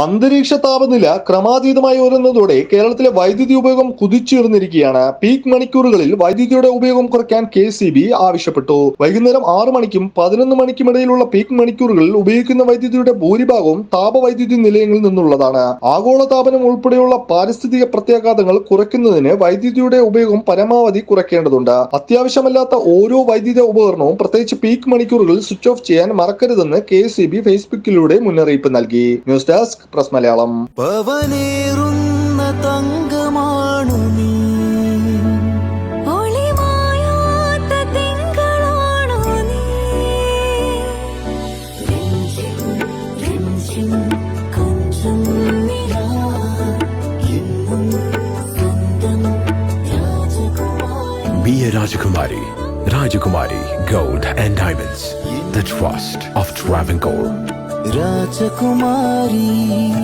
അന്തരീക്ഷ താപനില ക്രമാതീതമായി ഉയരുന്നതോടെ കേരളത്തിലെ വൈദ്യുതി ഉപയോഗം കുതിച്ചുയർന്നിരിക്കുകയാണ്. പീക്ക് മണിക്കൂറുകളിൽ വൈദ്യുതിയുടെ ഉപയോഗം കുറയ്ക്കാൻ കെ സി ബി ആവശ്യപ്പെട്ടു. വൈകുന്നേരം ആറ് മണിക്കും പതിനൊന്ന് മണിക്കും ഇടയിലുള്ള പീക്ക് മണിക്കൂറുകളിൽ ഉപയോഗിക്കുന്ന വൈദ്യുതിയുടെ ഭൂരിഭാഗവും താപവൈദ്യുതി നിലയങ്ങളിൽ നിന്നുള്ളതാണ്. ആഗോള താപനം ഉൾപ്പെടെയുള്ള പാരിസ്ഥിതിക പ്രത്യാഘാതങ്ങൾ കുറയ്ക്കുന്നതിന് വൈദ്യുതിയുടെ ഉപയോഗം പരമാവധി കുറയ്ക്കേണ്ടതുണ്ട്. അത്യാവശ്യമല്ലാത്ത ഓരോ വൈദ്യുത ഉപകരണവും പ്രത്യേകിച്ച് പീക്ക് മണിക്കൂറുകളിൽ സ്വിച്ച് ഓഫ് ചെയ്യാൻ മറക്കരുതെന്ന് കെ ഫേസ്ബുക്കിലൂടെ മുന്നറിയിപ്പ് നൽകി. ന്യൂസ് ഡെസ്ക് പ്രസ് മലയാളം പവനേറുന്ന തങ്കമാണു നീ ഒളിമായാത്ത തിങ്കളാണു നീ രഞ്ജിം രഞ്ജിം കൊഞ്ചും നിലാ എന്നും സ്വന്തം രാജകുമാരി Be a Rajakumari. Rajakumari Gold and Diamonds. The trust of Travancore. রাজকুমারী।